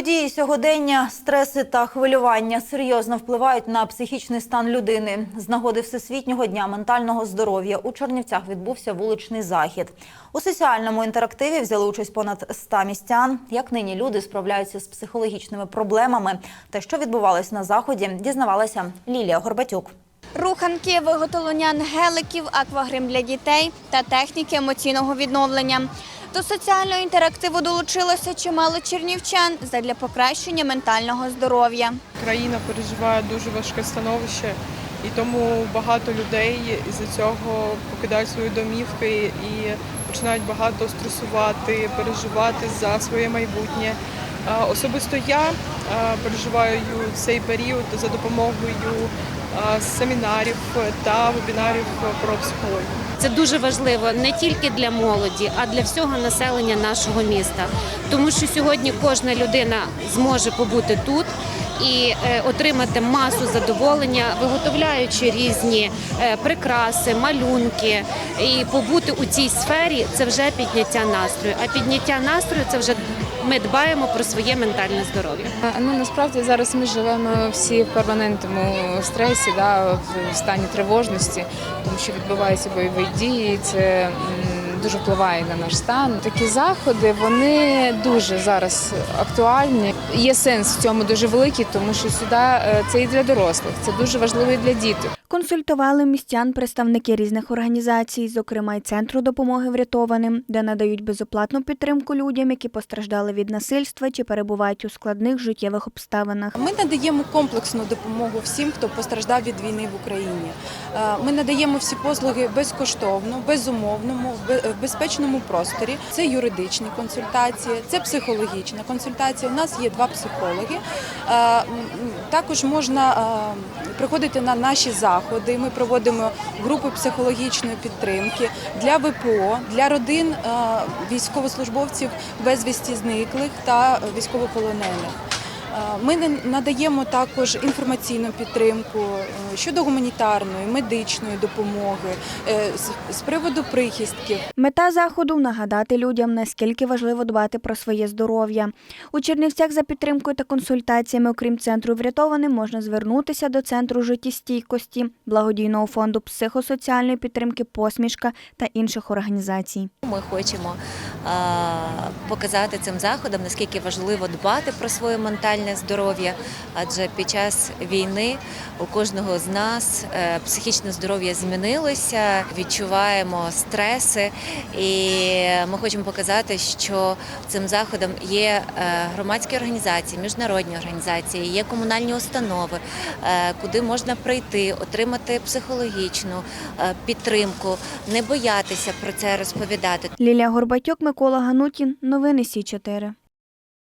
Події сьогодення, стреси та хвилювання серйозно впливають на психічний стан людини. З нагоди Всесвітнього дня ментального здоров'я у Чернівцях відбувся вуличний захід. У соціальному інтерактиві взяли участь понад 100 містян. Як нині люди справляються з психологічними проблемами та що відбувалось на заході, дізнавалася Лілія Горбатюк. Руханки, виготовлення ангеликів, аквагрим для дітей та техніки емоційного відновлення. До соціального інтерактиву долучилося чимало чернівчан задля покращення ментального здоров'я. Країна переживає дуже важке становище, і тому багато людей із цього покидають свої домівки і починають багато стресувати, переживати за своє майбутнє. Особисто я переживаю цей період за допомогою семінарів та вебінарів про психологію. Це дуже важливо не тільки для молоді, а для всього населення нашого міста. Тому що сьогодні кожна людина зможе побути тут і е, отримати масу задоволення, виготовляючи різні е, прикраси, малюнки. І побути у цій сфері це вже підняття настрою. А підняття настрою це вже ми дбаємо про своє ментальне здоров'я. Ну насправді зараз ми живемо всі в перманентному стресі, да, в стані тривожності, тому що відбуваються бойові дії. Це дуже впливає на наш стан. Такі заходи вони дуже зараз актуальні. Є сенс в цьому дуже великий, тому що сюди е, це і для дорослих, це дуже важливо і для діток. Консультували містян представники різних організацій, зокрема й центру допомоги врятованим, де надають безоплатну підтримку людям, які постраждали від насильства чи перебувають у складних життєвих обставинах. Ми надаємо комплексну допомогу всім, хто постраждав від війни в Україні. Е, Ми надаємо всі послуги безкоштовно, безумовному, в безпечному просторі. Це юридичні консультації, це психологічна консультація. У нас є два психологи. Е, Також можна е, приходити на наші заходи. Ми проводимо групи психологічної підтримки для ВПО, для родин е, військовослужбовців безвісті зниклих та військовополонених. Е, Ми на- надаємо також інформаційну підтримку е, щодо гуманітарної, медичної допомоги е, з- приводу прихистків. Мета заходу нагадати людям, наскільки важливо дбати про своє здоров'я. У Чернівцях за підтримкою та консультаціями, окрім центру врятованим, можна звернутися до центру життєстійкості, благодійного фонду психосоціальної підтримки Посмішка та інших організацій. Ми хочемо показати цим заходом, наскільки важливо дбати про своє ментальне здоров'я, адже під час війни у кожного з нас е, психічне здоров'я змінилося, відчуваємо стреси, і ми хочемо показати, що цим заходом є е, громадські організації, міжнародні організації, є комунальні установи, е, куди можна прийти, отримати психологічну підтримку, не боятися про це розповідати. Лілія Горбатюк, Микола Ганутін. Новини Сі 4